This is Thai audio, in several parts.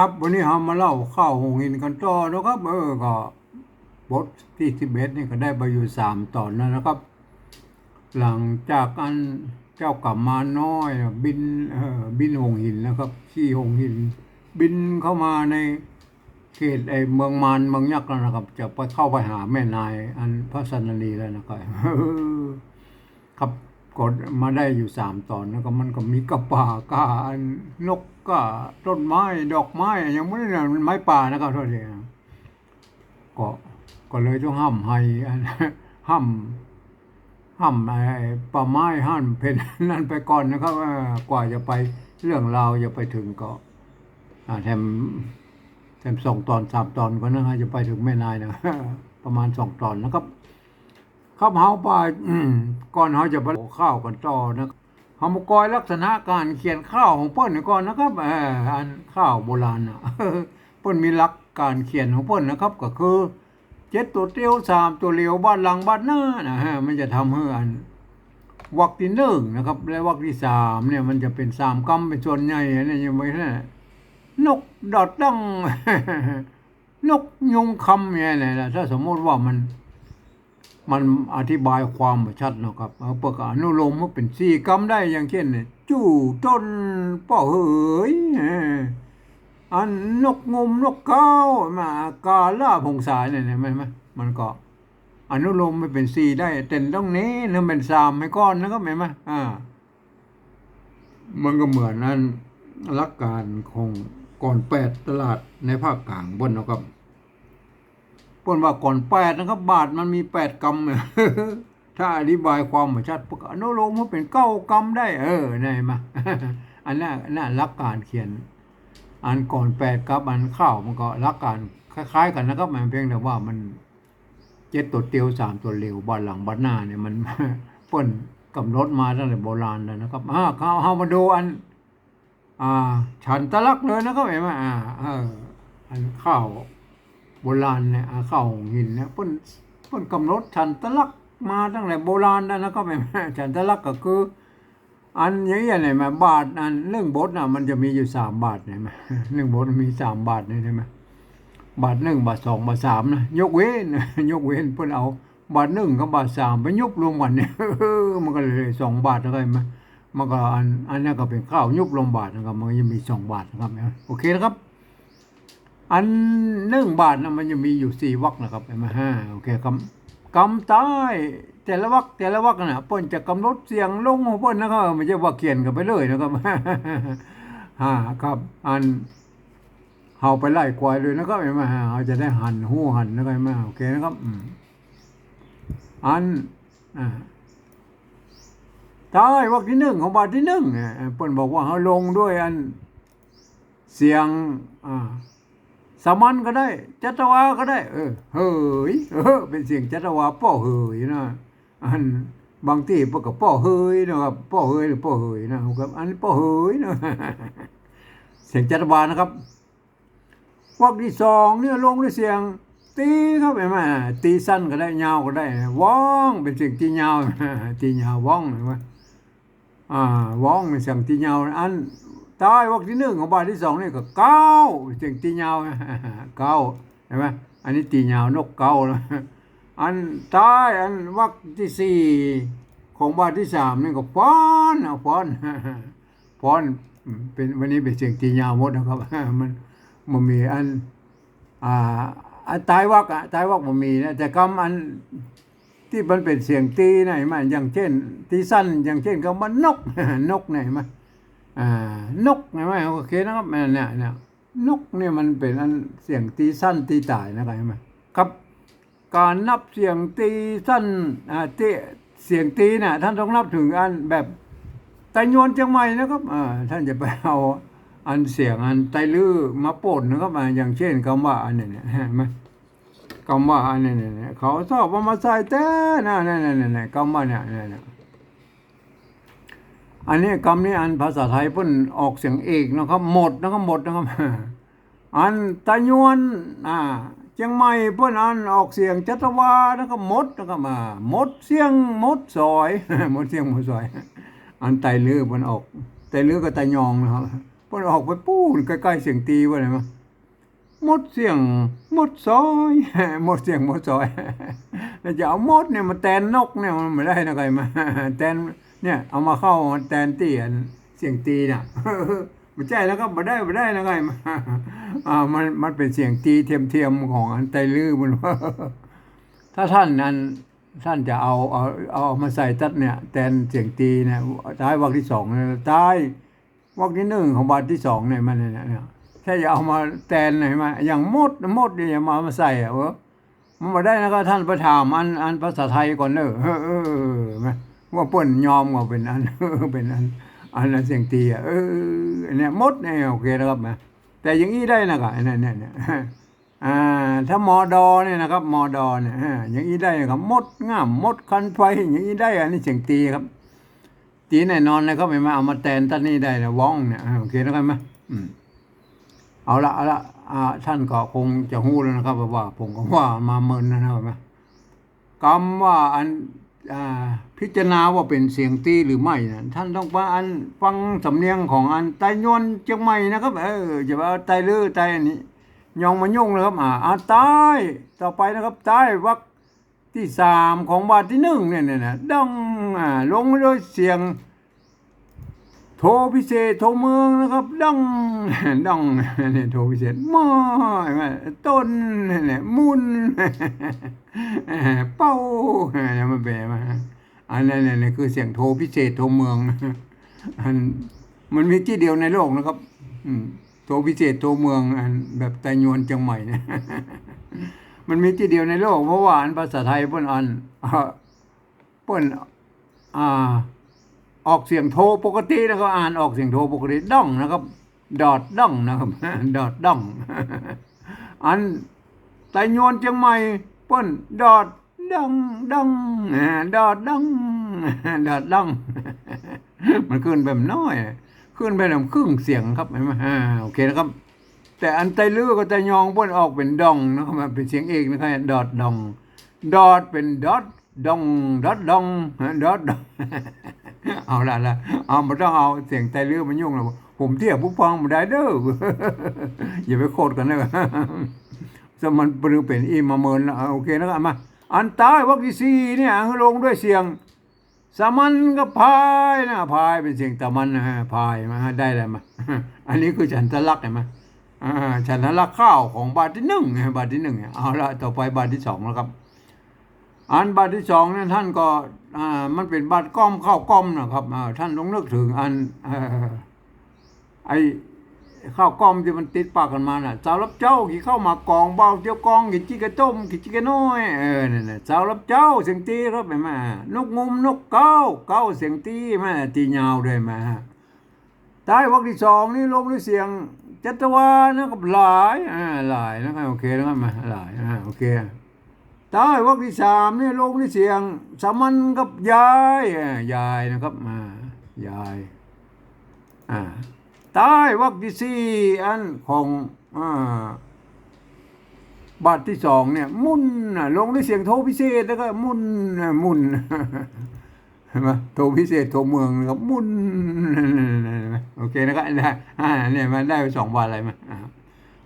ครับวันนี้เรามาเล่าข้าวหงหินกันต่อนะครับเออก็บทที่สิบเอ็ดนี่ก็ได้ไปอยู่สามตอนแล้วนะครับ หลังจากอันเจ้ากลับมาน้อย บินเออบินหงหินนะครับขี่หงหิน บินเข้ามาในเขตไอเมืองมารเมืองยักษ์แล้วนะครับ จะไปเข้าไปหาแม่นาย อันพระสันนนีแล้วนะครับครับ กดมาได้อยู่สามตอนแล้วก็มันก็มีกระป่ากาอันนกก็ต้นไม้ดอกไม้ยังไม่ได้นะมันไม้ป่านะครับท่านี้นะก็ก็เลยต้องห้ามให้อันห้ามห้ามไอ้ป่าไม้ห้ามเพนนั่นไปก่อนนะครับกว่าจะไปเรื่องราวจะไปถึงก็อ่าแถมแถมสองตอนสามตอนก็นะฮะจะไปถึงแม่นายนะประมาณสองตอนนะครับ ครับเฮาไปก่อนเฮาจะไปข้าวกันต่อนะเฮามากอยลักษณะการเขียนข้าวของเปิ้นก่อนนะครับเอออันข้าวโบราณนะเปิ้นมีหลักการเขียนของเปิ้นนะครับ ก็คือเจ็ดตัวเตียวสามตัวเลียวบ้านหลังบ้านหน้านะฮะมันจะทำให้อันวรรคที่หนึ่งนะครับ และวรรคที่สามเนี่ยมันจะเป็นสามกำเป็นส่วนใหญ่เนี่ยยังไม่ใช่นกดอดดังนกยุงคำเนี่ยนะถ้าสมมติว่ามัน มันอธิบายความชัดเนาะครับเอาประกาศอนุโลมว่าเป็นสี่กรรมได้อย่างเช่นเนี่ยจู่ต้นป่อเหยอันนกงมนกเก้ามากาล่าพงสายเนี่ยเห็นไหมไหมมันก็ อนุโลมไม่เป็นสี่ได้แต่ต้องนี้นั่นเป็นสามให้ก้อนนะครับเห็นไหมอ่า มันก็เหมือนนั้นหลักการของก่อนแปดตลาดในภาคกลางบนนะครับ ปนว่าก่อนแปดนะครับ บาทมันมีแปดกรรมถ้าอธิบายความชัดประกาศอนุโลมว่าเป็นเก้ากรรมได้ เออนี่นมาอันนั้นอันนั้นรักการเขียน อันก่อนแปดกับอันข้าวมันก็รักการคล้ายๆ กันนะครับ มันเพียงแต่ว่ามันเจ็ดตัวเตียวสามตัวเหลวบ้านหลังบ้านหน้าเนี่ยมันป้นกำหนดมาตั้งแต่โบราณแล้วนะครับอ่าเขาเอามาดูอัน อ่า ฉันตะลักเลยนะครับเห็นไหมอ่าเอออันข้าว บราณเนี่ยอ่าข้าวหินเนี่ยเพิ่นเพิ่นกำหนดฉันตะลักมาตั้งแต่โบราณแล้วนะครับแม่ฉันตะลักก็คือ อันอย่างเงี้ยเนี่ยมาบาทอันเรื่องบทน่ะมันจะมีอยู่สามบาทเนี่ยไหมเรื่องบทมีสามบาทเนี่ยใช่ไหมบาทหนึ่งบาทสองบาทสามนะยกเว้นยกเว้นเพิ่นเอา บาทหนึ่งกับบาทสามไปยุบรวมกันเนี่ยมันก็เลยสองบาทนะครับเห็นไหมมันก็อันอันนั้นก็เป็นข้าวยุบรวมบาทนะครับมันก็จะมีสองบาทนะครับโอเคนะครับ อันหนึ่องบาทนะมันจะมีอยู่สี่วรรคนะครับเห็นไหมฮะโอเคคำกำใต้แต่ละวรรคแต่ละวรรคนะป้นจะกำหนดเสียงลงของป้นนะครับไม่ใช่ว่าเขียนกันไปเลยนะครับฮะครับ อันเฮาไปไล่ควายเลยนะครับเห็นไหมฮะเฮาจะได้หันหูหันนะครับเห็นไหมโอเคนะครับอันอ่าใต้วรรคที่หนึ่งของบาทที่หนึ่งเนี่ยป้นบอกว่าเฮาลงด้วยอันเสียงอ่า สามัญก็ได้ จัตวาก็ได้ เออ เฮ้ยเออเป็นเสียงจัตวาป้อเฮยนะอันบางที่พวกกับป้อเฮยนะครับป้อเฮยหรือป้อเฮยนะครับ อันนี้ป้อเฮยนะเสียงจัตวานะครับวรรคที่สองเนี่ยลงด้วยเสียง ตีครับเห็นไหมตีสั้นก็ได้ยาวก็ได้ว้องเป็นเสียงตียาวตียาวว้องเห็นไหมอ่าว้องเป็นเสียงตียาวอัน ต้วรรคที่หนึ่งของบาทที่สองนี่ก็เก้าเสียงตียาวเก้าเห็นไหมอันนี้ตียาวนกเก้านะอันใต้อันวรรคที่สี่ของบาทที่สามนี่ก็ฟ้อนเอาฟ้อนฟ้อนเป็นวันนี้เป็นเสียงตียาวหมดนะครับมันมันมีอันอ่าอันใต้วรรคอะใต้วรรคมันมีนะแต่คำอันที่มันเป็นเสียงตีนะเห็นไหมอย่างเช่น ตีสั้นอย่างเช่นคำว่านกนกเนี่ยเห็นมา นกไงไหมโอเคนะครับเนี่ยเนี่ยเนี่ยนกเนี่ยมันเป็นอันเสียงตีสั้นตีตายนะครับเห็นไหมครับการนับเสียงตีสั้นอ่าตีเสียงตีเนี่ยท่านต้องนับถึงอันแบบไตยวนเชียงใหม่นะครับอ่าท่านจะไปเอาอันเสียงอันไตลื้อมาปนนะครับอ่าอย่างเช่นคำว่าอันเนี้เนี่ยเห็นไหมคำว่าอันเนี้เนี่ยเขาชอบเอามาใส่แต่นะเนี่ยเนี่ยเนี่ยคำว่าเนี่ยเนี่ย อันนี้คำนี้อันภาษาไทยพิ่นออกเสียงเอกนะครับ หมดนะครับหมดนะครับ อันตะยวนอ่าเชียงใหม่พิ่นอันออกเสียงจัตวานะครับหมดนะครับอ่าหมดเสียงหมดซอยหมดเสียงหมดซอย อันไตลือพิ่นออกไตลือก็ไตยองนะครับพิ่นออกไปปูนใกล้ๆเสียงตีว่าอะไรมั้งมดเสียงหมดซอยหมดเสียงหมดซอยแล้วจะเอาหมดเนี่ยมาแตนนกเนี่ยมันไม่ได้นะใครมาแตน เนี่ย เอามาเข้าแตนตีเสียงตีน่ะไม่ใช่แล้วก็ไม่ได้ไม่ได้นะใครมาอ่ามันมันเป็นเสียงตีเทียมเทียมๆของอันไตลือมันถ้าท่านนั้นท่านจะเอาเอาเอามาใส่ตัดเนี่ยแตนเสียงตีเนี่ยท้ายวรรคที่สองเนี่ยท้ายวรรคที่หนึ่งของบาทที่สองเนี่ยมันเนี่ยเนี่ยถ้าจะเอามาแตนไหนมาอย่างมดมดเนี่ยอย่ามามาใส่อะเออมันมาได้นะก็ท่านประถามอันอันภาษาไทยก่อนเนอะเออเออ ว่าเปิ้นยอมว่าเป็นอันเป็นอันอันนั้นเสียงตีอะเออเนี่ยมดเนี่ยโอเคนะครับนะแต่อย่างนี้ได้นะครับเนี่ยเนี่ยเนี่ยอ่าถ้ามอดอเนี่ยนะครับมอดอเนี่ยอย่างนี้ได้ครับมดง่ามมดคันไฟอย่างนี้ได้อันนี้เสียงตีครับ ตีแน่นอนเลยครับไม่มาเอามาแตนตันนี่ได้นะว่องเนี่ยโอเคนะครับไหมอืมเอาละเอาละอ่าท่านก็คงจะหู้แล้วนะครับว่าผมก็ว่ามาเมินนะครับไหมกรรมว่าอัน พิจารณาว่าเป็นเสียงตีหรือไม่นะท่านต้องว่าอันฟังสำเนียงของอันไตยวนเชียงใหม่นะครับเออจะว่าไตลือไตอันนี้ยองมายุ่งเลยครับอ่าอ่าใต้ต่อไปนะครับใต้วรรคที่สามของบาทที่หนึ่งเนี่ยเนี่ยนะดังอ่าลงด้วยเสียง โทรพิเศษโทรเมืองนะครับดังดังเนี่ยโทรพิเศษมาต้นเนี่ยมุนเป้าเนี่ยมันเป็นมาอันนั้นเนี่ยคือเสียงโทรพิเศษโทรเมืองอันมันมีที่เดียวในโลกนะครับอืมโทรพิเศษโทรเมืองอันแบบไตยวนเชียงใหม่เนี่ยมันมีที่เดียวในโลกเพราะว่าอันภาษาไทยเพิ่นอันเพิ่นอ่า ออกเสียงโทปกติแล้วก็อ่านออกเสียงโทปกติด้องนะครับ ดอดด้องนะครับ ดอดด้อง อันไตยวนเชียงใหม่เปิ้นดอดดังดังอ่าดอดดังดอดดังมันขึ้นแบบน้อย ขึ้นไปแบบครึ่งเสียงครับเห็นไหมโอเคนะครับ แต่อันไตลือก็ไตยองเปิ้นออกเป็นดองนะครับเป็นเสียงเอกนะครับดอดดอง ดอดเป็นดอดดองดอดดองดอดดอง เอาละละเอาไม่ต้องเอาเสียงไตลือมายุ่งหรอกผมเทียบผู้ฟังมาได้เด้ออย่าไปโคตรกันเลยสมันปรือเป็นอีมาเมินแล้วเอาโอเคนะครับมาอันใต้วักที่สี่เนี่ยลงด้วยเสียงสามันก็พายนะพายเป็นเสียงตะมันนะฮะพายมาได้เลยมาอันนี้คือฉันทะลักเห็นไหมาฉันทะลักข้าวของบาทที่หนึ่งบาทที่หนึ่งเนี่ยเอาละต่อไปบาทที่สองแล้วครับ อันบาทที่สองนั้นท่านก็ มันเป็นบาทก้อมข้าวก้อมนะครับอ่าท่านต้องนึกถึงอันอ่อไอข้าวก้อมที่มันติดปากกันมาน่ะสาวรับเจ้าขี่เข้ามากองเบาเจียวกองขี่จิกระต้มขี่จิกระน้อยเออนั่นน่ะสาวรับเจ้าเสียงตีครับไปมานกงุมนกเก้าเก้าเสียงตีมาตียาวด้วยมาใต้วักที่สองนี่ลงด้วยเสียงจัตวานะครับหลายอ่าหลายนะครับโอเคนะครับมาหลายอ่าโอเค ใต้วักที่สามนี่ลงด้วยเสียงสามัญกับยายยายนะครับมายายอ่าใต้วักที่สี่อันของอ่าบาทที่สองเนี่ย มุนน่ะลงด้วยเสียงโทพิเศษแล้วก็มุนน่ะมุนเห็นไหมโทพิเศษโทเมืองนะครับมุนโอเคนะครับได้อ่าเนี่ยมันได้ไปสองบาทอะไรมาอ่า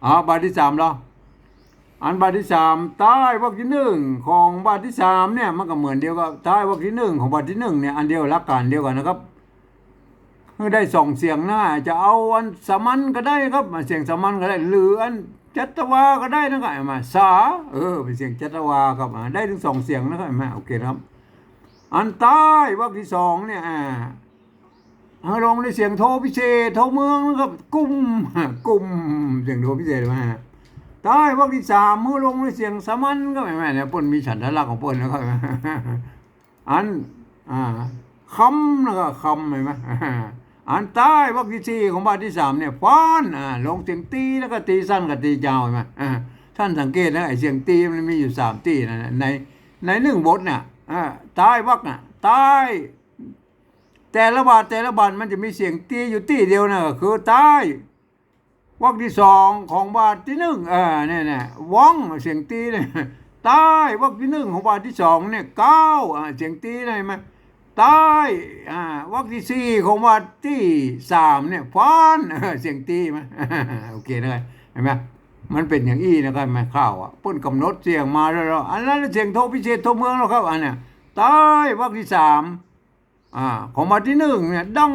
อ๋อบาทที่สามแล้ว อันบาทที่สามใต้วรรคที่หนึ่งของบาทที่สามเนี่ยมันก็เหมือนเดียวกับใต้วรรคที่หนึ่งของบาทที่หนึ่งเนี่ยอันเดียวหลักการเดียวกันนะครับได้สองเสียงหน้า จะเอาอันสมัญก็ได้ครับเสียงสมัญก็ได้ หรืออันจัตวาก็ได้นะครับมาสาเออเป็นเสียงจัตวาครับได้ถึงสองเสียงนะครับมาโอเคครับ อันใต้วรรคที่สองเนี่ยอ่าเอาลงในเสียงโทพิเศษโทเมืองนะครับ กุ้มกุ้มเสียงโทพิเศษมา ใต้วรรคที่สามเมื่อลงในเสียงสมัญก็ไม่แม่เนี่ยปนมีฉันทะลักของปนนะครับอันอ่าคำนะครับคำเห็นไหมอันใต้วรรคที่สี่ของบาทที่สามเนี่ยฟ้อนอ่าลงเสียงตีแล้วก็ตีสั้นกับตียาวเห็นไหมอ่าท่านสังเกตนะไอเสียงตีมันมีอยู่สามตีนะในในหนึ่งบทเนี่ยอ่าใต้วรรคน่ะใต้แต่ละบาทแต่ละบาทมันจะมีเสียงตีอยู่ตีเดียวนะคือใต้ วรรคที่สองของบาทที่หนึ่งเออเนี่ยเนี่ยว่องเสียงตีเนี่ยใต้วรรคที่หนึ่งของบาทที่สองเนี่ยเก้าอ่าเสียงตีได้ไหมใต้อ่าวรรคที่สี่ของวรรคที่สามเนี่ยฟ้อนเสียงตีไหมโอเคนะครับเห็นไหมมันเป็นอย่างอี้นะครับแม่ข้าวอะเพิ่นกำหนดเสียงมาแล้วเราอันนั้นเสียงโทพิเศษโทเมืองแล้วครับอันเนี้ยใต้วรรคที่สามอ่าของวรรคที่หนึ่งเนี่ยดัง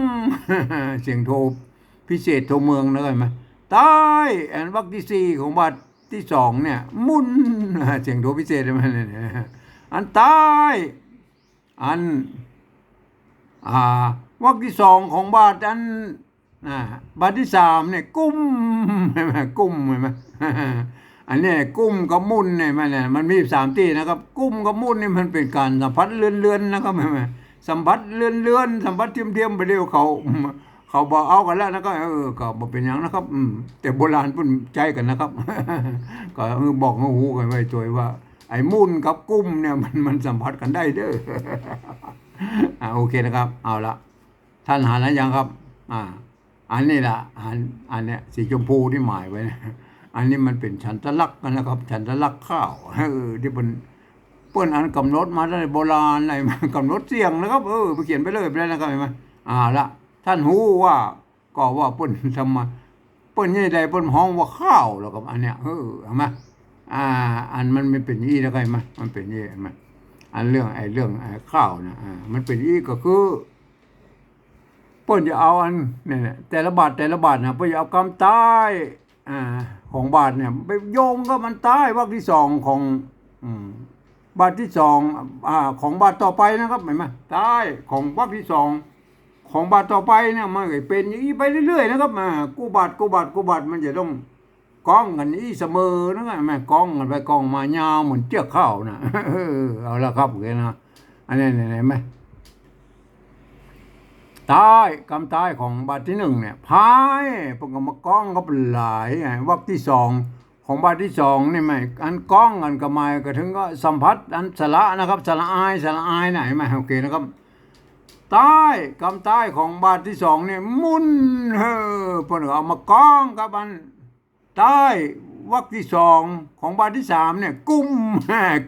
เสียงโทพิเศษโทเมืองนะครับเห็น ไหมใต้อันวรรคที่สี่ของวรรที่สองเนี่ยมุนเสียงโทพิเศษมันเนี่ยอันใต้อันอ่าวรรคที่สองของบาทอันอ่าบาทที่สามเนี่ยกุ้มเห็นไหมกุ้มเห็นไหมอันนี้กุ้มกับมุนเนี่ยมันเนี่ยมันมีสามที่นะครับ กุ้มกับมุนนี่มันเป็นการสัมผัสเลื่อนๆนะครับเห็นไหมสัมผัสเลื่อนๆสัมผัสเทียมๆไปเดียวเขา เขาบอกเอากันแล้วนะครับเออก็บอกเป็นอย่างนะครับ อืมแต่โบราณพิ่นใจกันนะครับ ก็บอกหูกันไว้ตัวว่า ไอ้มุนกับกุ้มเนี่ยมันมันสัมผัสกันได้เด้ออ่าโอเคนะครับ เอาละท่านหาแล้วยังครับ อ่า อันนี้ละอันอันเนี้ยสีชมพูที่หมายไว้นะอันนี้มันเป็นฉันทะลักษณ์นะครับ ฉันทะลักข้าวเออที่เป็นเปิ้นอันกำหนดมาได้โบราณอะไรมากำหนดเสียงนะครับ เออไปเขียนไปเลยไปเลยนะครับเห็นไหมอ่าละ ท่านหูว่าก็ว่าเปิ้นทำมาเปิ้นยี่ใดเปิ้นห้องว่าข้าวแล้วกับอันเนี้ยเออเห็นไหมอ่า อันมันไม่เป็นยี่แล้วก็เห็นไหมมันเป็นยี่เห็นไหมอันเรื่องไอ้เรื่องไอ้ข้าวนะอ่ามันเป็นอีกก็คือเปิ้นจะเอาอันเนี่ยแต่ละบาทแต่ละบาทนะเปิ้นจะเอาคำใต้อ่าของบาทเนี่ยไปโยงก็มันใต้วรรคที่สองของอืมบาทที่สองอ่าของบาทต่อไปนะครับเห็นไหมใต้ของวรรคที่สอง ของบาทต่อไปเนี่ยมันก็เป็นอย่างนี้ไปเรื่อยๆนะครับอ่ากู้บาทกู้บาทกู้บาทมันจะต้องกองกันอีเสมอนะไงแม่กองกันไปกองมายาวเหมือนเจือกข้าวนะเอาละครับเห็นนะอันนี้เห็นไหมใต้กำใต้ของบาทที่หนึ่งเนี่ยพายพวกก็มากองก็เป็นหลายไงวรรคที่สองของบาทที่สองนี่ไหมอันกองกันก็หมายก็ถึงก็สัมผัสอันสละนะครับสละอายสละอายไหนไหมโอเคนะครับ ใต้กำใต้ของบาทที่สองเนี่ยมุนเฮอพิ่นเอามากองกับอันใต้วรรคที่สองของบาทที่สามเนี่ยกุ้ม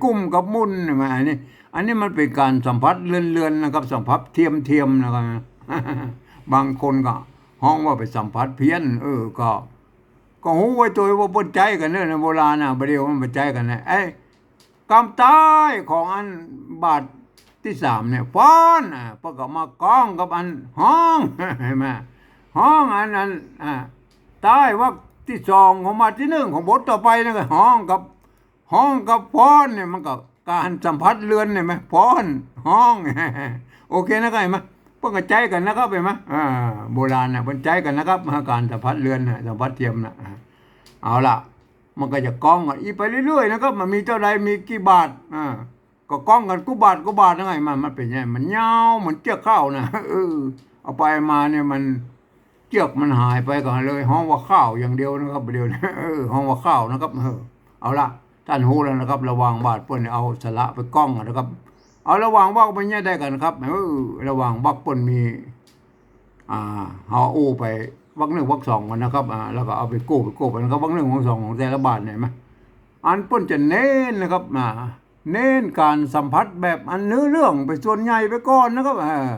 กุ้มกับมุนเห็นไหมอันนี้อันนี้มันเป็นการสัมผัสเลื่อนๆนะครับ สัมผัสเทียมเทียมๆนะครับบางคนก็ห้องว่าไปสัมผัสเพี้ยน เออก็ ก็หูไว้ตัวว่าปนใจกันเนอะในโบราณนะประเดี๋ยวมันปนใจกันนะไอ้กำใต้ของอันบาท ที่สามเนี่ยฟ้อนอะพวกก็มากองกับอันห้องเห็นไหมห้องอันนั้นอ่าใต้ว่าที่สองของมาที่หนึ่งของบทต่อไปนะก็ห้องกับห้องกับฟ้อนเนี่ยมันก็การสัมผัสเรือนเนี่ยไหมฟ้อนห้องโอเคนะครับเห็นไหมเพิ่งกระใจกันนะครับเห็นไหมอ่าโบราณเนี่ยเพิ่นใจกันนะครับการสัมผัสเรือนนะสัมผัสเทียมนะเอาละมันก็จะก้องกันอีไปเรื่อยๆนะครับมันมีเท่าใดมีกี่บาทอ่า ก็กล้องกันกูบาทกูบาทยังไงมันมันเป็นยังไงมันยาเหมือนเจือกข้าวนะเออเอาไปมาเนี่ยมันเจือกมันหายไปก่อนเลย ห้องว่าข้าวอย่างเดียวนะครับเดียวเออห้องว่าข้าวนะครับเออเอาละท่านหูแล้วนะครับ ระวังบาดเปิ้นเอาสละไปกล้องนะครับ เอาระวังวักไปเนี่ยได้กันครับเออระวังวักเปิ้นมี อ่าเฮาอู้ไปวักหนึ่งวักสองกันนะครับอ่าแล้วก็เอาไปกู้ไปกู้ไปนะครับวักหนึ่งวักสองของแต่ละบาทเนี่ยไหมอันเปิ้นจะเน้นนะครับอ่า เน้นการสัมผัสแบบอันเนื้อเรื่องไปส่วนใหญ่ไปก่อนนะครับออ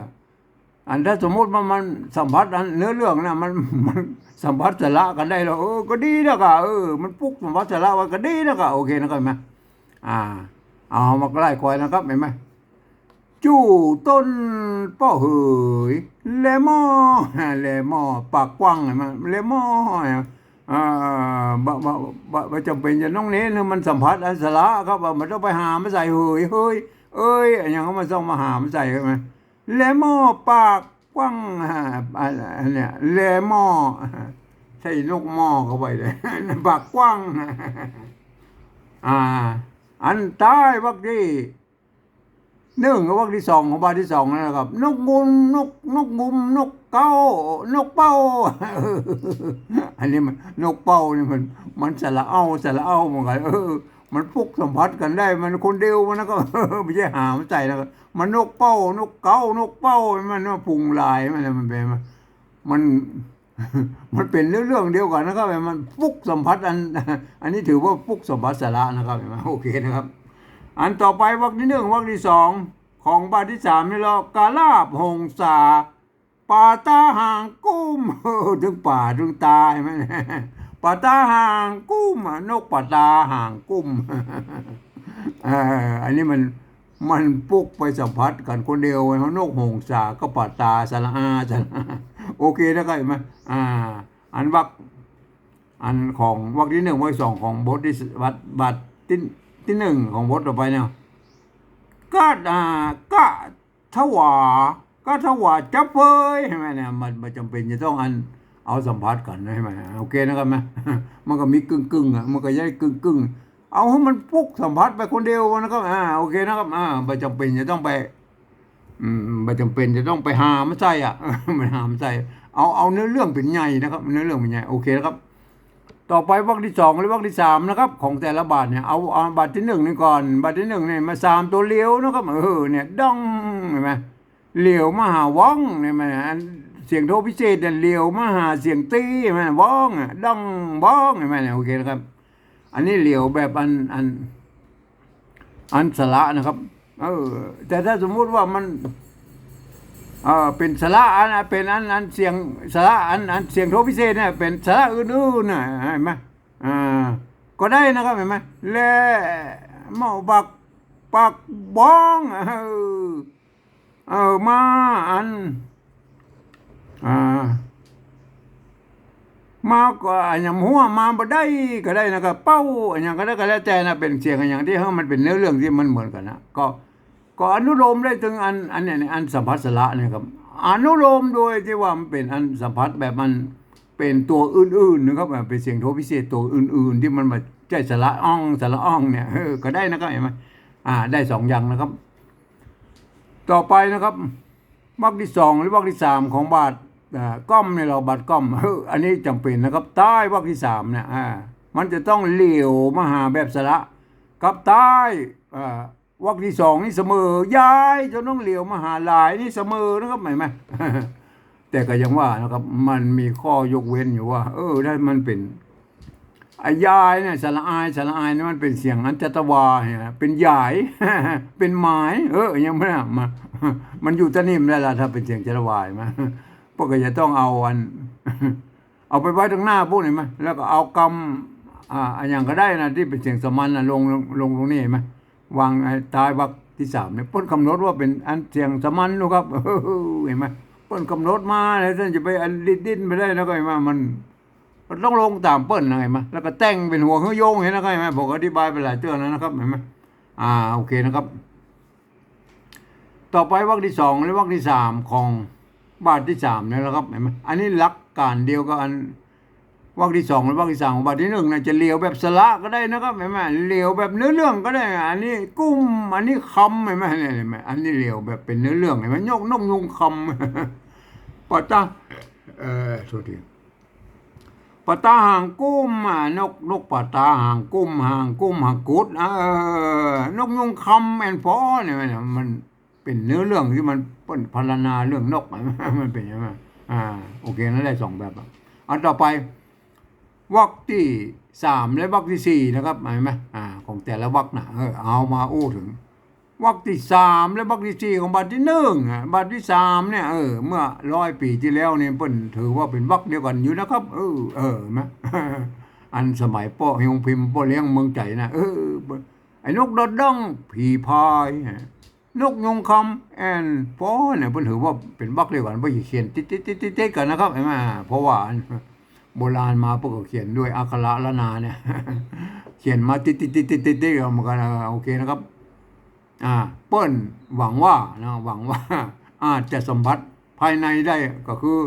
อันถ้าสมมติว่ามันสัมผัสอันเนื้อเรื่องนะมันมันสัมผัสสาระกันได้แล้วเออก็ดีนะกะเออมันปุ๊กสัมผัสสาระไว้ก็ดีนะกะโอเคนะครับเห็นไหมอ่า เอามาใกล้คอยนะครับเห็นไหมจู่ต้นป้อเหยเลมอเลมอปากกว้างเห็นไหมเลมออ่า บะบะบะบะจำเป็นจะต้องเน้นมันสัมผัสอันสระครับว่ามันต้องไปหามาใส่เฮ้ยเฮ้ยเอ้ยอย่างเขามาต้องมาหามาใส่ใช่ไหมเลมอปากกว้างอันเนี้ยเลมอใช่ลูกหม้อเข้าไปเลยปากกว้างอ่า อันใต้วักที่หนึ่งกับวักที่สองของบาทที่สองนะครับ นกงุมนกนกงุมนก เก้านกเป้า อันนี้มันนกเป้านี่มัน มันสละเอาสละเอาเหมือนกันเออ มันพุกสัมผัสกันได้ มันคนเดียวมันนะก็ไม่ใช่หามใจนะมันนกเป้านกเก้านกเป้ามันว่าพุงลายมันมันเป็นมันมันมันเป็นเรื่องเดียวกันนะครับมันฟุกสัมผัสอัน อันนี้ถือว่าฟุกสัมผัสสาระนะครับโอเคนะครับ อันต่อไปวรรคที่หนึ่งวรรคที่สองของบาทที่สามนี่เรากาลาบหงสา ป่าตาห่างกุ้มถึงป่าถึงตาเห็นไหมป่าตาห่างกุ้มนกป่าตาห่างกุ้มอันนี้มันมันปุกไปสัมผัสกันคนเดียวไอ้นกหงสาก็ป่าตาสละอาสละอาโอเคนะครับเห็นไหมอ่า อันวักอันของวรรคที่หนึ่งวรรคที่สองของบทที่สบัตบัตรที่ที่หนึ่งของบทต่อไปเนี่ยก็อ่าก็ถวา ก็ถวาจับเฟยใช่ไหมเนี่ยมันมันจำเป็นจะต้องอันเอาสัมผัสกันนะใช่ไหมโอเคนะครับไหมมันก็มีกึ่งกึ่งอะมันก็ย้ายกึ่งกึ่งเอาให้มันปุ๊กสัมผัสไปคนเดียวนะครับอ่าโอเคนะครับอ่าไม่จำเป็นจะต้องไป อืมไม่จำเป็นจะต้องไปหามใส่อะมันหามใส่เอาเอาเนื้อเรื่องเป็นใหญ่นะครับเนื้อเรื่องเป็นใหญ่โอเคนะครับ ต่อไปวรรคที่สองหรือวรรคที่สามนะครับ ของแต่ละบาทเนี่ยเอาเอาบาทที่หนึ่งนี่ก่อนบาทที่หนึ่งเนี่ยมาสามตัวเลี้ยวนะครับเออเนี่ยดองเห็นไหม เหลียวมหาว่องเนี่ยมันอันเสียงโทพิเศษเนี่ยเหลียวมหาเสียงตีเห็นไหมว่องอะดองว่องเห็นไหมเนี่ยโอเคนะครับ อันนี้เหลียวแบบอันอัน อันสระนะครับ เออ แต่ถ้าสมมุติว่ามันเออเป็นสระอันเป็นอันอันเสียงสระอันอันเสียงโทพิเศษเนี่ยเป็นสระอื่นๆนะเห็นไหมอ่าก็ได้นะครับเห็นไหมแล่เมาบักปักบ้องเออ เออมาอัน อ่ามาก็อันอย่างหัวมาบ่ได้ก็ได้นะครับเป้าอันย่างก็ได้ก็แล้วแต่นะเป็นเสียงอันย่างที่เฮามันเป็นเนื้อเรื่องที่มันเหมือนกันนะก็ก็อนุโลมได้ถึงอันอันเนี่ยอันสัมผัสสระเนี่ยครับ อนุโลมโดยที่ว่ามันเป็นอันสัมผัสแบบมันเป็นตัวอื่นๆนะครับเป็นเสียงโทพิเศษตัวอื่น ๆ ที่มันมาใจสระอ่องสระอ่องเนี่ยก็ได้นะครับเห็นไหมอ่า ได้สองอย่างนะครับ ต่อไปนะครับวรรคที่สองหรือวรรคที่สามของบาทอ่าก้อมเนี่ยเราบาทก้อมเอออันนี้จำเป็นนะครับใต้วรรคที่สามเนี่ยมันจะต้องเหลียวมาหาแบบสระกับใต้วรรคที่สองนี่เสมอย้ายจนต้องเหลียวมาหาหลายนี่เสมอนะครับเห็นไหมแต่ก็ยังว่านะครับ มันมีข้อยกเว้นอยู่ว่า เออถ้ามันเป็น ไอ้ยายเนี่ยสระอายสระอายนี่มันเป็นเสียงอันจตวาเนี่ยเป็นยาย เป็นหมาย เออยังไม่ได้มามันอยู่ตะนิ่มได้ละถ้าเป็นเสียงจตวายมพวกก็จะต้องเอาอัน เอาไปไว้ตรงหน้าพวกนี้ไหมแล้วก็เอากำอ่าอันย่างก็ได้นะที่เป็นเสียงสมัญนะลงลงตรงนี้เห็นไหมวางตายวักที่สามเนี่ยเพ้นกำหนดว่าเป็นอันเสียงสมัญนะครับเห็นไหมเพ้นกำหนดมาแล้วท่านจะไปอันดิ้นดิ้นไปได้แล้วก็เห็นไหมมัน มันต้องลงตามเปิ้ลนะเห็นไหมแล้วก็แต่งเป็นหัวเครื่องโยงเห็นนะครับเห็นไหมผมอธิบายไปหลายเตือนแล้วนะครับเห็นไหมอ่าโอเคนะครับ ต่อไปวรรคที่สองหรือวรรคที่สามของบาทที่สามเนี่ยนะครับเห็นไหมอันนี้หลักการเดียวกับอันวรรคที่สองหรือวรรคที่สามของบาทที่หนึ่งนะจะเลียวแบบสระก็ได้นะครับเห็นไหมเลียวแบบเนื้อเรื่องก็ได้ อันนี้กุ้มอันนี้คำเห็นไหมเนี่ยเห็นไหมอันนี้เลียวแบบเป็นเนื้อเรื่องเห็นไหมยกนกยุงคำปะตาเออโทษที ปตาหางกุ้มอะนกนกปตาหางกุ้มหางกุ้มหางกุดเออนกยุงคำแอนฟอเนี่ยมันเป็นเนื้อเรื่องที่มันเป็นพรรณนาเรื่องนกมันเป็นยังไงอ่าโอเคนั่นได้สองแบบอะอันต่อไปวรรคที่สามและวรรคที่สี่นะครับเห็นไหมอ่าของแต่ละวรรคนะเออเอามาอู้ถึง วรรคที่สามและวรรคที่สี่ของบัตรที่หนึ่งอะบัตรที่สามเนี่ยเออเมื่อร้อยปีที่แล้วเนี่ยเปิ้นถือว่าเป็นวรรคเดียวกันอยู่นะครับ เออ เออนไหมอันสมัยป้อฮงพิมพ์ป้อเลี้ยงเมืองใจนะเออไอ้นกดดดองผีพายนกยงคำแอนป้อเนี่ยเพิ่นถือว่าเป็นวรรคเดียวกันเพิ่นเขียนติดติดติดติดติดกันนะครับเห็นไหมเพราะว่าโบราณมาพวกเขียนด้วยอักขระละนาเนี่ยเขียนมาติดติดติดติดติดติดกันเหมือนกันโอเคนะครับ อ่าเปิ้นหวังว่านะหวังว่าอาจจะสัมผัสภายในได้ก็คือ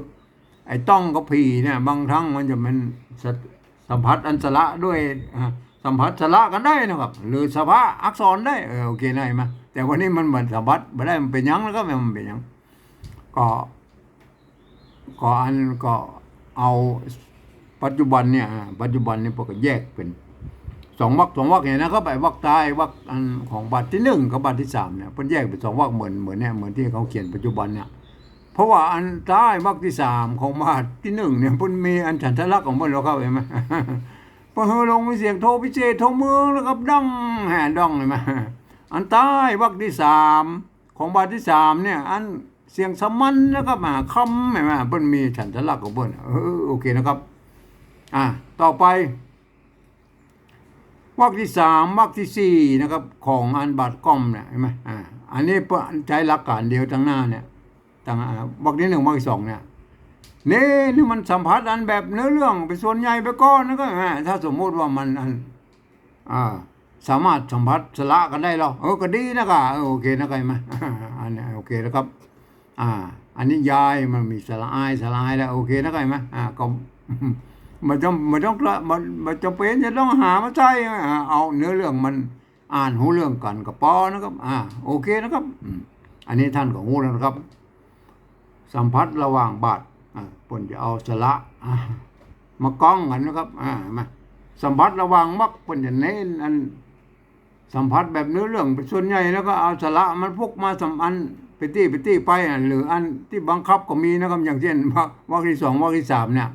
ไอ้ต้องกับผีเนี่ย บางครั้งมันจะเป็นส,สัมผัสอันสระด้วยสัมผัสสระกันได้นะครับ หรือสภาอักษรได้เออโอเคได้ไหมแต่วันนี้มันเหมือนสัมผัสไม่ได้มันเป็นยังแล้วก็มันเป็นยังก็ก็อันก็เอาปัจจุบันเนี่ยปัจจุบันเนี่ยพวกก็แยกเป็น สองวรรคสองวรรคเนี่ยนะก็ไปวรรคใต้วรรคอันของบัตรที่หนึ่งกับบัตรที่สามเนี่ยเพิ่นแยกเป็นสองวรรคเหมือนเหมือนเนี่ยเหมือนที่เขาเขียนปัจจุบันเนี่ยเพราะว่าอันใต้วรรคที่สามของบัตรที่หนึ่งเนี่ยเพิ่นมีอันฉันทะลักษณ์ของเพิ่นเราเข้าเห็นไหมพอเฮลงมีเสียงโทพิเศษโทเมืองแล้วก็ดังแห่ดังเลยไหมอันใต้วรรคที่สามของบาทที่สามเนี่ย อันเสียงสมันแล้วก็มาคำใช่ไหมเปิ้นมีฉันทะลักษณ์ของเปิ้นเออโอเคนะครับ อ่าต่อไป วรรคที่สามวรรคที่สี่นะครับของอันบาทก้อมเนี่ยเห็นไหมอ่าอันนี้ใช้หลักการเดียวทั้งหน้าเนี่ยตั้งอ่าวรรคที่หนึ่งวรรคที่สองเนี่ยนี่นี่มันสัมผัสอันแบบเนื้อเรื่องไปส่วนใหญ่ไปก้อนนะก็ถ้าสมมุติว่ามันอันอ่าสามารถสัมผัสสละกันได้หรอเออก็ดีนะก็โอเคนะก็ไหมอันนี้โอเคนะครับ อ่า อันนี้ยายมันมีสละอายสละอายแล้วโอเคนะก็ไหมอ่าก็ มันต้องมันต้องมันมันจำเป็นจะต้องหามาใช่เอาเนื้อเรื่องมันอ่านหูเรื่องกันกับปอนะครับ อ่า โอเคนะครับ อันนี้ท่านก็หูแล้วนะครับ สัมผัสระหว่างบาทอ่าปนจะเอาสละมากล้องกันนะครับ อ่ามาสัมผัสระหว่างมักปนจะเน้นอันสัมผัสแบบเนื้อเรื่องส่วนใหญ่แล้วก็เอาสละมันพกมาสัมอันไปตี้ไปตี้ไปอะหรืออันที่บังคับก็มีนะครับ อย่างเช่นวรรควรรคที่สองวรรคที่สามเนี่ย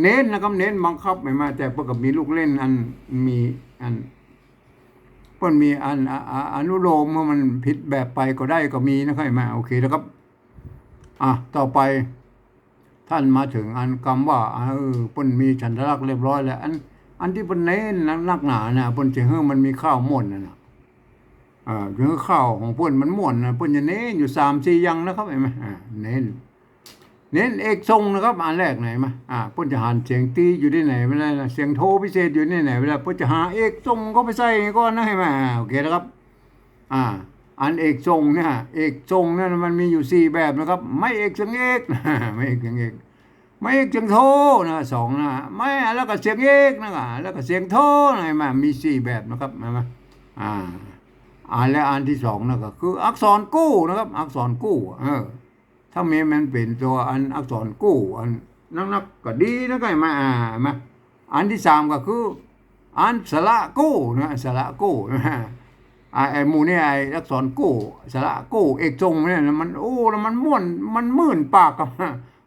เน้นนะครับเน้นบังคับไม่มา แต่เพื่อกับมีลูกเล่นอันมีอันเพิ่นมีอันอนุโลมเมื่อมันผิดแบบไปก็ได้ก็มีนะครับมาโอเคนะครับ อะต่อไป ท่านมาถึงอันคำว่าเออเพิ่นมีฉันทลักษ์เรียบร้อยแล้ว อัน อันที่เพิ่นเน้นนักหนานะเพิ่นจะเฮ้อมันมีข้าวม่วนน่ะเอ่าคือข้าวของเพิ่นมันม่วนนะเพิ่นจะเน้นอยู่3 4อย่างนะครับเห็นไหมอ่าเน้น เน้นเอกทรงนะครับอันแรกไหนมาอ่าพ่นจะหันเสียงตีอยู่ที่ไหนเวลาเสียงโทพิเศษอยู่ที่ไหนเวลาพ่นจะหาเอกทรงก็ไปใส่ก่อนนะเห็นไหมาโอเคนะครับ อ่า อันเอกทรงเนี่ยเอกทรงเนี่ยมันมีอยู่สี่แบบนะครับ ไม่เอกเสียงเอกไม่เอกเสียงเอกไม่เอกเสียงโทนะสองนะไม่แล้วก็เสียงเอกนะแล้วก็เสียงโทนะมามีสี่แบบนะครับมามาอ่าอันและอันที่สองนะก็คืออักษรกู้นะครับ อักษรกู้เออ ถ้ามีมันเป็นตัวอันอักษรกู้อันนักนักก็ดีนะก็มาอ่ามาอันที่สามก็คืออันสระกู้นะสระกู้นะอ่าไอ้หมูนี่ไอ้อักษรกู้สระกู้เอกจงเนี่ยมันโอ้แล้วมันม่วนมันมื่นปากกับ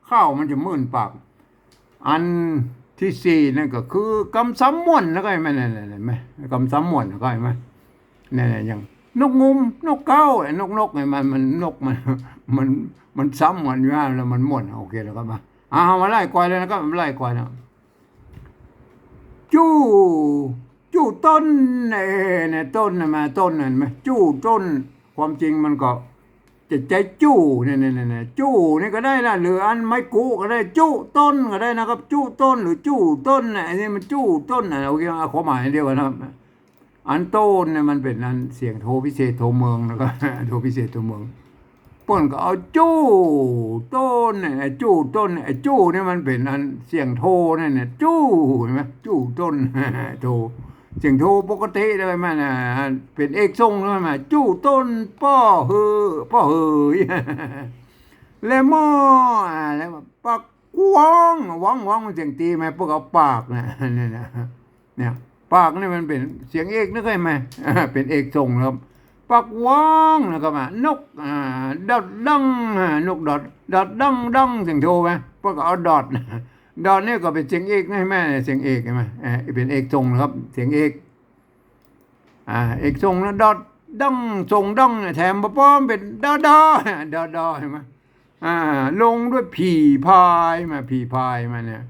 ข้าวมันจะมื่นปาก อันที่สี่นั่นก็คือกำซ้ำม่วนนะก็เห็ไหมนั่นๆๆเห็นไหมกำซ้ำม่วนนะก็เห็นไหมนี่นๆอย่าง นกงูมนกเก้าไอ้นกนกไอ้มันมันนกมันมันมันซ้ำมันอยู่แล้วมันม่วนโอเคแล้วก็มาอ่ามาไล่กวายเลยนะครับมาไล่กวายนะจู้จู้ต้นเอ้เนี่ยต้นน่ะมาต้นนั่นไหมจู้ต้น ความจริงมันก็จะใจจู้เนี่ยเนี่ยเนี่ยจู้นี่ก็ได้นะหรืออันไม้กูก็ได้จู้ต้นก็ได้นะครับ จู้ต้นหรือจู้ต้นน่ะอันนี้มันจู้ต้นน่ะโอเคเอาความหมายเดียวกันนะครับ อันโต้นเนี่ยมันเป็นอันเสียงโทพิเศษโทเมืองแล้วก็โทพิเศษโทเมืองป่นก็เอาจู้ต้นเนี่ยจู้ต้นเนี่ยจู้เนี่ยมันเป็นอันเสียงโทเนี่ยเนี่ยจู้เห็นไหมจู้ต้นโทเสียงโทปกติได้ไหมนะเป็นเอกทรงได้ไหมจู้ต้นป้อเฮอป้อเฮยแล้วหม้ออ่าแล้วปากว้องว้องว้องเสียงตีไหมพวกเอาปากนะเนี่ยเนี่ย ปากนี่มันเป็นเสียงเอกนึกได้ไหมเป็นเอกทรงครับปากว้องนะครับนกดอดดังนกดอดดอดดังดังเสียงโทไหมพวกเอาดอดดอดนี่ก็เป็นเสียงเอกนะใช่ไหมเสียงเอกใช่ไหมเป็นเอกทรงครับ เสียงเอกอ่าเอกทรงนะดอดดังทรงดังแถมปป้อมเป็นดอดอดอดอเห็นไหมอ่าลงด้วยผีพายมาผีพายมาเนี่ย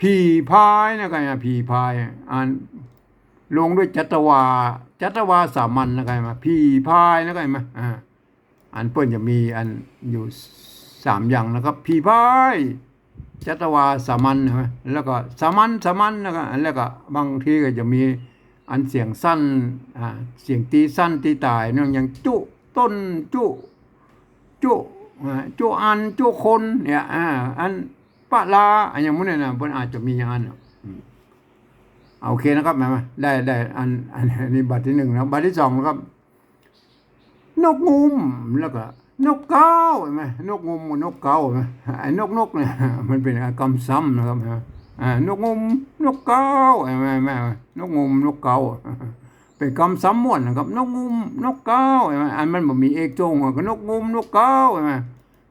ผีพายนะกันผีพายอ่าน ลงด้วยจัตวาจัตวาสามัญนะกันมาผีพายนะกันมาอ่าอันเปิ้นจะมีอันอยู่สามอย่างนะครับผีพายจัตวาสามัญใช่ไหมแล้วก็สามัญสามัญนะครับแล้วก็บางทีก็จะมีอันเสียงสั้นอ่าเสียงตีสั้นตีตายเนื่องอย่างจุต้นจุจุจุอันจุคนเนี่ยอ่าอันปะลาอันอย่างนู้นเนี่ยนะเพิ่นอาจจะมีอย่างนั้นอะ โอเคนะครับมามาได้ได้อันอันนี้บัตรที่หนึ่งนะบัตรที่สองนะครับ นกงูมแล้วก็นกเก้าเห็นไหมนกงูมกับนกเก้าไหมไอ้นกนกเนี่ยมันเป็นกำซ้ำนะครับอ่านกงูมนกเก้าเห็นไหมแม่นกงูมนกเก้าเป็นคำซ้ำม่วนนะครับ นกงูมนกเก้าเห็นไหมอันมันบ่มีเอกจงก็นกงูมนกเก้าเห็นไหม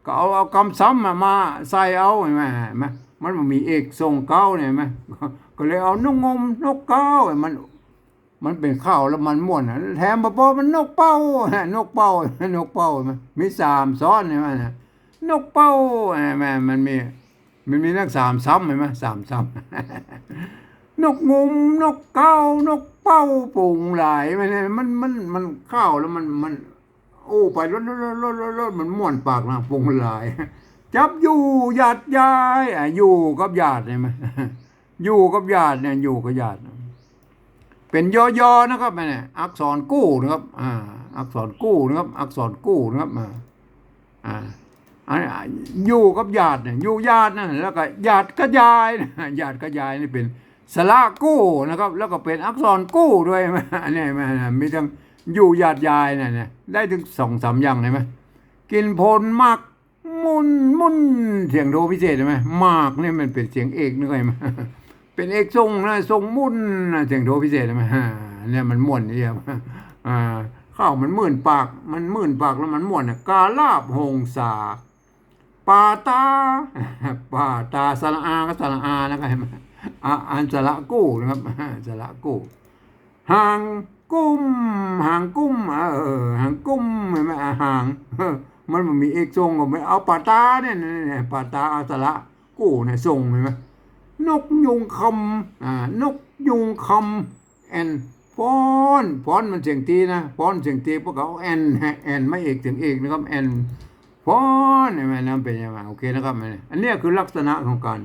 ก็เอาเอาคำซ้ำมามาใส่เอาเห็นไหมเห็นไหมมันบ่มีเอกทรงเก้าเนี่ยเห็นไหม ก็เลยเอานกงมนกเก้ามัน มันเป็นข้าวแล้วมันม่วนอะแถมบ่พอมันนกเป้านกเป้านกเป้ามันมีสามซ้อนใช่ไหมนกเป้าแม่มันมีมันมีนักสามซ้ำเห็นไหมสามซ้ำนกงมนกเก้านกเป้าปุ่งหลายมันมันมันมันข้าวแล้วมันมันโอ้ไปรถรถรถรถมันม่วนปากนะปุ่งหลาย จับอยู่หยาดยายอยู่กับญาติใช่ไหม อยู่กับญาติเนี่ยอยู่กับญาติเป็นยอยอนะครับเนี่ยอักษรกู้นะครับอ่าอักษรกู้นะครับ อักษรกู้นะครับอ่าอ่าอันนี้อยู่กับญาติเนี่ยอยู่ญาตินั่นแล้วก็ญาติกับยายนะญาติกับยายนี่เป็นสระกู้นะครับ แล้วก็เป็นอักษรกู้ด้วยอันนี้ไหมมีทั้งอยู่ญาติยายเนี่ยได้ถึงสองสามอย่างเลยไหมกินผลมากมุนมุนเสียงโดพิเศษใช่ไหมมากเนี่ยมันเป็นเสียงเอกนึกไงไหม เป็นเอกทรงนะทรงมุ่นนะเสียงโทพิเศษไหมฮะเนี่ยมันม่วนนี่ครับข้าวมันหมื่นปาก มันหมื่นปากแล้วมันม่วนนะกาลาบหงสาปาตาปาตาสระอาก็สระอานะครับอันสระกู้นะครับสระกู้หางกุ้มหางกุ้มเออหางกุ้มเห็นไหมอะหางมันมันมีเอกทรงก็ไม่เอาปาตาเนี่ยปาตาเอาสระกู้เนี่ยทรงเห็นไหม นกยุงคำอ่านกยุงคำแอนฟ้อนฟ้อนมันเสียงตีนะฟ้อนเสียงตีพวกเขาแอนแอนไม่เอกเสียงเอกนะครับแอนฟ้อนเห็นไหมนั่นเป็นยังไงโอเคนะครับอันเนี้ยคือลักษณะของการ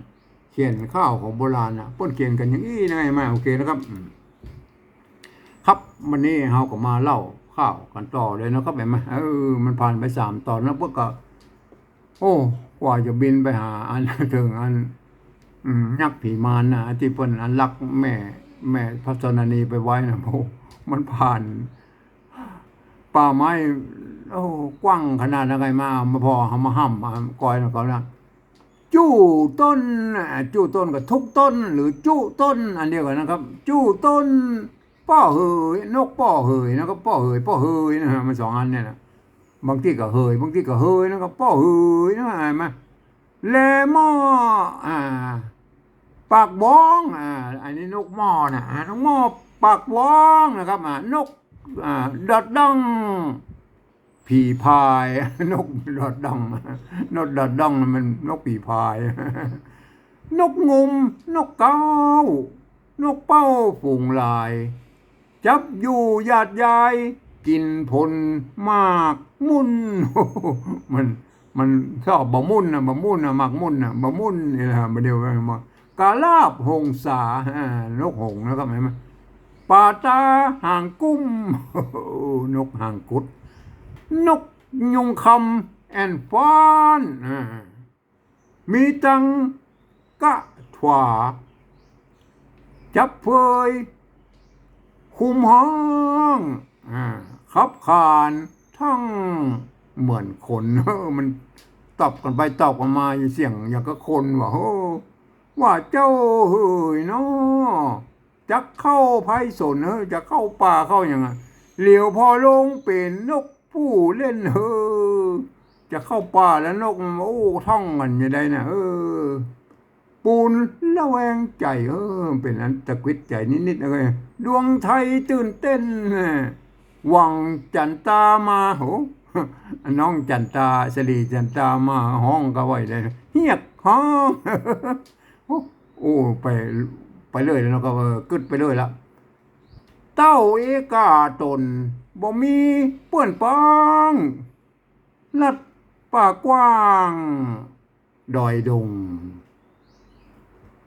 เขียนข้าวของโบราณนะป้นเขียนกันอย่างนี้นะไหมโอเคนะครับ ครับวันนี้เราก็มาเล่าข้าวกันต่อเลยนะครับเห็นไหมเออมันผ่านไปสามตอนแล้วพวกก็ โอ้กว่าจะบินไปหาอันถึงอัน ยักษ์ผีมารนะที่เพิ่นอันรักแม่ แม่พระสนนีไปไว้นะโอ้มันผ่าน ป่าไม้โอ้กว้างขนาดอะไรมามาพอามาห้ามมากอยนะเขานะจู้ต้นจู้ต้นกับทุกต้น หรือจู้ต้น อันเดียวกันนะครับ จู้ต้นป้อเหยนกป้อเหยนะครับป้อเหยป้อเหยนะฮะมันสองอันเนี่ยนะบางที่ก็เหยบางที่ก็เหยนะครับป้อเหยนะเห็นไหม เลมออ่าปากบ้องอ่าอันนี้นกหม้อนะอ่านกหม้อปากบ้องนะครับอ่านกอ่าดอดดองผีพาย นกดอดดองนกดอดดองมันนกผีพาย นกงุมนกเก้านกเป้าฝูงลาย จับอยู่หยาดยาย กินผลมาก มุนมัน มันชอบบะมุ่นนะบะมุ่นนะหมักมุ่นนะบะมุ่นนี่แหละมาเดียวกันมากาลาบหงสานกหงส์นะครับเห็นไหมปาตาห่างกุ้ม นกห่างกุด นกยุงคำแอนฟอนมีตังกะถวาจับเพยคุมห้องอขับขานทั้ง เหมือนคนเออมันตอบกันไปตอบกันมาอยู่เสียงอย่างก็คนว่าโอ้ว่าเจ้าเฮ้ยเนาะจะเข้าไพศาลเฮ้ยจะเข้าป่าเข้าอย่างไงเหลียวพอลงเป็นนกผู้เล่นเฮ้อจะเข้าป่าแล้วนกมันโอ้ท่องกันยังไงนะเออ ปูนละแวงใจเออ เป็นอันตะกิดใจนิดๆนะเลยดวงไทยตื่นเต้นหวังจันตามาโห น้องจันตาสลีจันตามาห้องก็ไว้เลยเฮียกห้องโอ้ไปไปเลยแล้วก็กึดไปเลยละเต้าเอกาตนบ่มีเปื้อนปองลัดป่ากว้างดอยดง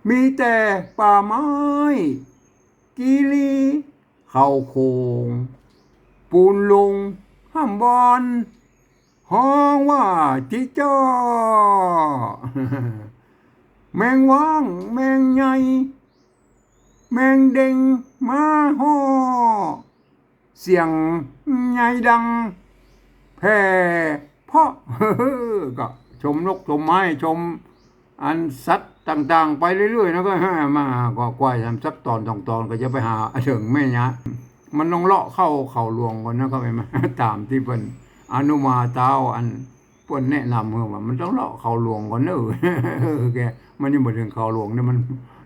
มีแต่ป่าไม้ กีรี เข้าโคง ปูนลง ห้ามบอนห้องว่าจิจ้อแมงว่างแมงใหญ่แมงเด้งมาห่อเสียงใหญ่ดังแผ่เพราะก็ชมนกชมไม้ชม อันสัตว์ต่าง ๆ ไปเรื่อยๆนะก็มาก็กว่าทำสักตอนสองตอนก็จะไปหาถึงแม่ยะ มันต้องเลาะเข้าเขาหลวงก่อนนะก็ไปมาตามที่เพิ่นอนุมาเต้าอันเพิ่นแนะนำเพิ่นว่ามันต้องเลาะเขาหลวงก่อนเนอะแกมันยังบ่ถึงเขาหลวงเนี่ยมัน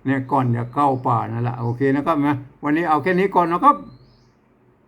เนี่ยก่อนจะเข้าป่านั่นแหละโอเคนะครับนะวันนี้เอาแค่นี้ก่อนนะครับ